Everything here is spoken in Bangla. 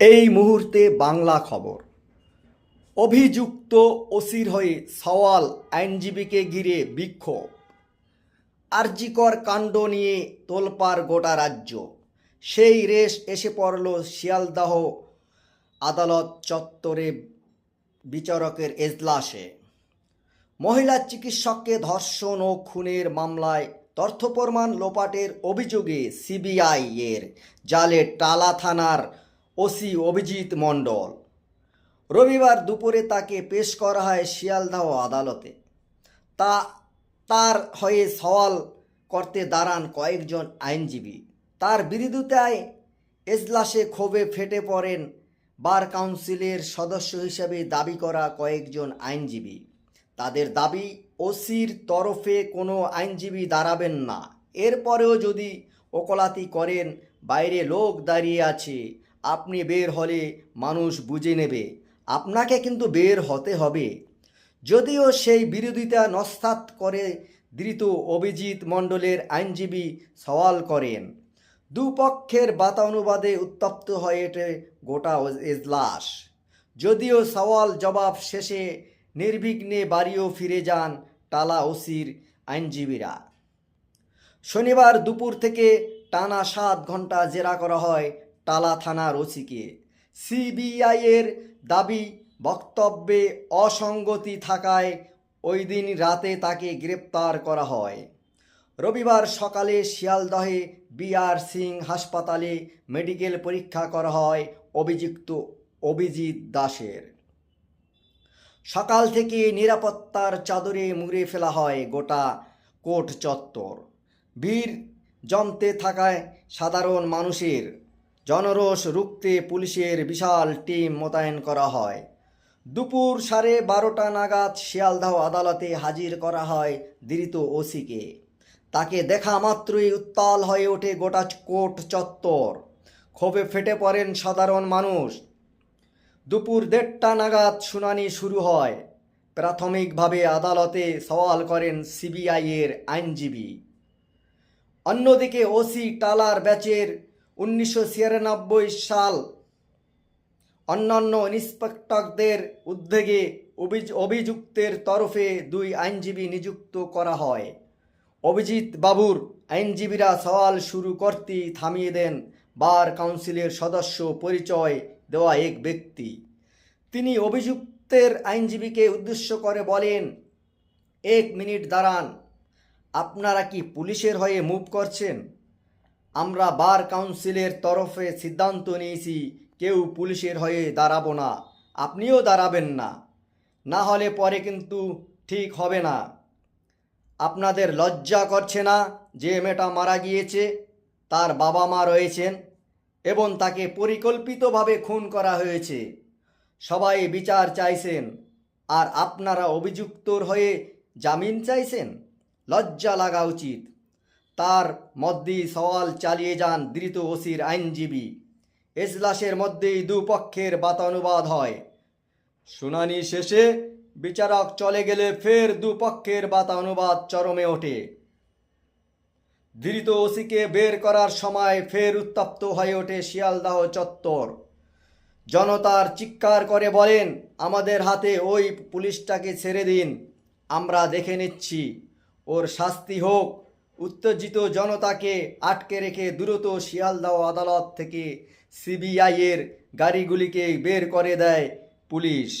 এই মুহূর্তে বাংলা খবর। অভিযুক্ত ওসির হয়ে সওয়াল আইনজীবীকে ঘিরে বিক্ষোভ। আরজিকর কাণ্ড নিয়ে তোলপাড় গোটা রাজ্য। সেই রেশ এসে পড়ল শিয়ালদাহ আদালত চত্বরে বিচারকের এজলাসে। মহিলা চিকিৎসককে ধর্ষণ ও খুনের মামলায় তথ্য প্রমাণ লোপাটের অভিযোগে সিবিআই এর জালে টালা থানার ওসি অভিজিৎ মণ্ডল। রবিবার দুপুরে তাকে পেশ করা হয় শিয়ালদাহ আদালতে। তা, তার হয়ে সওয়াল করতে দাঁড়ান কয়েকজন আইনজীবী। তার বিরোধিতায় এজলাসে ক্ষোভে ফেটে পড়েন বার কাউন্সিলের সদস্য হিসেবে দাবি করা কয়েকজন আইনজীবী। তাদের দাবি, ওসির তরফে কোনো আইনজীবী দাঁড়াবেন না। এরপরেও যদি ওকলাতি করেন, বাইরে লোক দাঁড়িয়ে আছে আপনি বের হলে মানুষ বুঝে নেবে। আপনাকে কিন্তু বের হতে হবে। যদিও সেই বিরোধিতা নস্তাত করে ধৃত অভিজিৎ মণ্ডলের আইনজীবী সওয়াল করেন, দুপক্ষের বাতানুবাদে উত্তপ্ত হয়ে ওঠে গোটা এজলাস। যদিও সওয়াল জবাব শেষে নির্বিঘ্নে বাড়িও ফিরে যান টালা ওসির আইনজীবীরা। শনিবার দুপুর থেকে টানা সাত ঘণ্টা জেরা করা হয় টালা থানার ওসিকে সিবিআইয়ের দাবি, বক্তব্যে অসঙ্গতি থাকায় ওই দিন রাতে তাকে গ্রেপ্তার করা হয়। রবিবার সকালে শিয়ালদহে বিআর সিং হাসপাতালে মেডিকেল পরীক্ষা করা হয় অভিযুক্ত অভিজিৎ দাসের। সকাল থেকে নিরাপত্তার চাদরে মুড়ে ফেলা হয় গোটা কোর্ট চত্বর। ভিড় জমতে থাকায় সাধারণ মানুষের জনরোষ রুখতে পুলিশের বিশাল টিম মোতায়েন করা হয়। দুপুর সাড়ে বারোটা নাগাদ শিয়ালদাহ আদালতে হাজির করা হয় ধৃত ওসিকে। তাকে দেখা মাত্রই উত্তাল হয়ে ওঠে গোটা কোর্ট চত্বর। ক্ষোভে ফেটে পড়েন সাধারণ মানুষ। দুপুর দেড়টা নাগাদ শুনানি শুরু হয়। প্রাথমিকভাবে আদালতে সওয়াল করেন সিবিআইয়ের আইনজীবী। অন্যদিকে ওসি টালার ব্যাচের উনিশশো ছিয়ানব্বই সাল অন্যান্য ইন্সপেক্টরদের উদ্যোগে অভিয- অভিযুক্তের তরফে দুই আইনজীবী নিযুক্ত করা হয়। অভিজিৎ বাবুর আইনজীবীরা সওয়াল শুরু করতেই থামিয়ে দেন বার কাউন্সিলের সদস্য পরিচয় দেওয়া এক ব্যক্তি। তিনি অভিযুক্তের আইনজীবীকে উদ্দেশ্য করে বলেন, এক মিনিট দাঁড়ান, আপনারা কি পুলিশের হয়ে মুভ করছেন? আমরা বার কাউন্সিলের তরফে সিদ্ধান্ত নিয়েছি, কেউ পুলিশের হয়ে দাঁড়াবো না। আপনিও দাঁড়াবেন না। না হলে পরে কিন্তু ঠিক হবে না। আপনাদের লজ্জা করছে না যে মেয়েটা মারা গিয়েছে? তার বাবা মা রয়েছেন এবং তাকে পরিকল্পিতভাবে খুন করা হয়েছে। সবাই বিচার চাইছেন। আর আপনারা অভিযুক্তর হয়ে জামিন চাইছেন? লজ্জা লাগা উচিত। তার মধ্যেই সওয়াল চালিয়ে যান ধৃত ওসির আইনজীবী। এজলাসের মধ্যেই দুপক্ষের বাতানুবাদ হয়। শুনানি শেষে বিচারক চলে গেলে ফের দুপক্ষের বাতানুবাদ চরমে ওঠে। ধৃত ওসিকে বের করার সময় ফের উত্তপ্ত হয়ে ওঠে শিয়ালদাহ চত্বর। জনতার চিৎকার করে বলেন, আমাদের হাতে ওই পুলিশটাকে ছেড়ে দিন, আমরা দেখে নিচ্ছি। ওর শাস্তি হোক। উত্তেজিত জনতাকে আটকে রেখে দ্রুত শিয়ালদাহ আদালত থেকে সিবিআইয়ের গাড়িগুলিকে বের করে দেয় পুলিশ।